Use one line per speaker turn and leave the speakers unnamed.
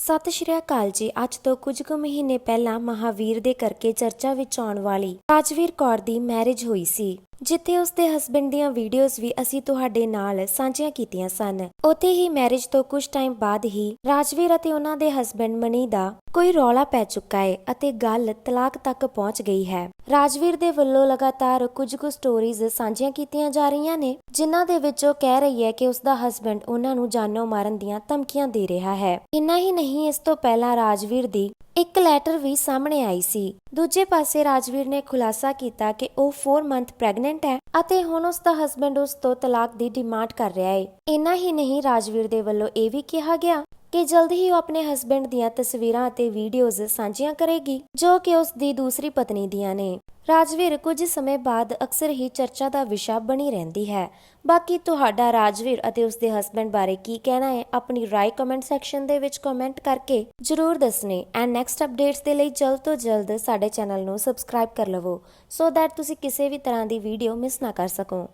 ਸਤਿ ਸ਼੍ਰੀ ਅਕਾਲ ਜੀ। ਅੱਜ ਤੋਂ ਕੁਝ ਕੁ ਮਹੀਨੇ ਪਹਿਲਾਂ ਮਹਾਵੀਰ ਦੇ ਕਰਕੇ ਚਰਚਾ ਵਿੱਚ ਆਉਣ ਵਾਲੀ ਰਾਜਵੀਰ ਕੌਰ ਦੀ ਮੈਰਿਜ ਹੋਈ ਸੀ। ਜਿੱਥੇ ਉਸ ਦੇ ਹਸਬੰਡ ਦੀਆਂ ਵੀਡੀਓਜ਼ ਵੀ ਅਸੀਂ ਤੁਹਾਡੇ ਨਾਲ ਸਾਂਝੀਆਂ ਕੀਤੀਆਂ ਸਨ। ਉੱਥੇ ਹੀ ਮੈਰਿਜ ਤੋਂ ਕੁਝ ਟਾਈਮ ਬਾਅਦ ਹੀ ਰਾਜਵੀਰ ਅਤੇ ਉਹਨਾਂ ਦੇ ਹਸਬੰਡ ਮਨੀ ਦਾ ਕੋਈ ਰੌਲਾ ਪੈ ਚੁੱਕਾ ਹੈ ਅਤੇ ਗੱਲ ਤਲਾਕ ਤੱਕ ਪਹੁੰਚ ਗਈ ਹੈ। ਰਾਜਵੀਰ ਦੇ ਵੱਲੋਂ ਲਗਾਤਾਰ ਕੁਝ ਕੁ ਸਟੋਰੀਜ਼ ਸਾਂਝੀਆਂ ਕੀਤੀਆਂ ਜਾ ਰਹੀਆਂ ਨੇ, ਜਿਨ੍ਹਾਂ ਦੇ ਵਿੱਚ ਉਹ ਕਹਿ ਰਹੀ ਹੈ ਕਿ ਉਸ ਦਾ ਹਸਬੰਡ ਉਹਨਾਂ ਨੂੰ ਜਾਨੋਂ ਮਾਰਨ ਦੀਆਂ ਧਮਕੀਆਂ ਦੇ ਰਿਹਾ ਹੈ। ਇੰਨਾ ਹੀ ਨਹੀਂ, ਇਸ ਤੋਂ ਪਹਿਲਾਂ ਰਾਜਵੀਰ ਦੀ ਇੱਕ ਲੈਟਰ ਵੀ ਸਾਹਮਣੇ ਆਈ ਸੀ। ਦੂਜੇ ਪਾਸੇ ਰਾਜਵੀਰ ਨੇ ਖੁਲਾਸਾ ਕੀਤਾ ਕਿ ਉਹ 4 ਮੰਥ ਪ੍ਰੈਗਨੈਂਟ ਹੈ ਅਤੇ ਹੁਣ ਉਸ ਦਾ ਹਸਬੰਡ ਉਸ ਤੋਂ ਤਲਾਕ ਦੀ ਡਿਮਾਂਡ ਕਰ ਰਿਹਾ ਹੈ। ਇੰਨਾ ਹੀ ਨਹੀਂ, ਰਾਜਵੀਰ ਦੇ ਵੱਲੋਂ ਇਹ ਵੀ ਕਿਹਾ ਗਿਆ ਕਿ ਜਲਦ ਹੀ ਉਹ ਆਪਣੇ ਹਸਬੰਡ ਦੀਆਂ ਤਸਵੀਰਾਂ ਅਤੇ ਵੀਡੀਓਜ਼ ਸਾਂਝੀਆਂ ਕਰੇਗੀ, ਜੋ ਕਿ ਉਸ ਦੀ ਦੂਸਰੀ ਪਤਨੀ ਦੀਆਂ ਨੇ। ਰਾਜਵੀਰ ਕੁਝ ਸਮੇਂ ਬਾਅਦ ਅਕਸਰ ਹੀ ਚਰਚਾ ਦਾ ਵਿਸ਼ਾ ਬਣੀ ਰਹਿੰਦੀ ਹੈ। ਬਾਕੀ ਤੁਹਾਡਾ ਰਾਜਵੀਰ ਅਤੇ ਉਸਦੇ ਹਸਬੰਡ ਬਾਰੇ ਕੀ ਕਹਿਣਾ ਹੈ, ਆਪਣੀ ਰਾਏ ਕਮੈਂਟ ਸੈਕਸ਼ਨ ਦੇ ਵਿੱਚ ਕਮੈਂਟ ਕਰਕੇ ਜਰੂਰ ਦੱਸਣੇ। ਐਂਡ ਨੈਕਸਟ ਅਪਡੇਟਸ ਦੇ ਲਈ ਜਲਦ ਤੋਂ ਜਲਦ ਸਾਡੇ ਚੈਨਲ ਨੂੰ ਸਬਸਕ੍ਰਾਈਬ ਕਰ ਲਵੋ ਸੋ ਦੈਟ ਤੁਸੀਂ ਕਿਸੇ ਵੀ ਤਰ੍ਹਾਂ ਦੀ ਵੀਡੀਓ ਮਿਸ ਨਾ ਕਰ ਸਕੋ।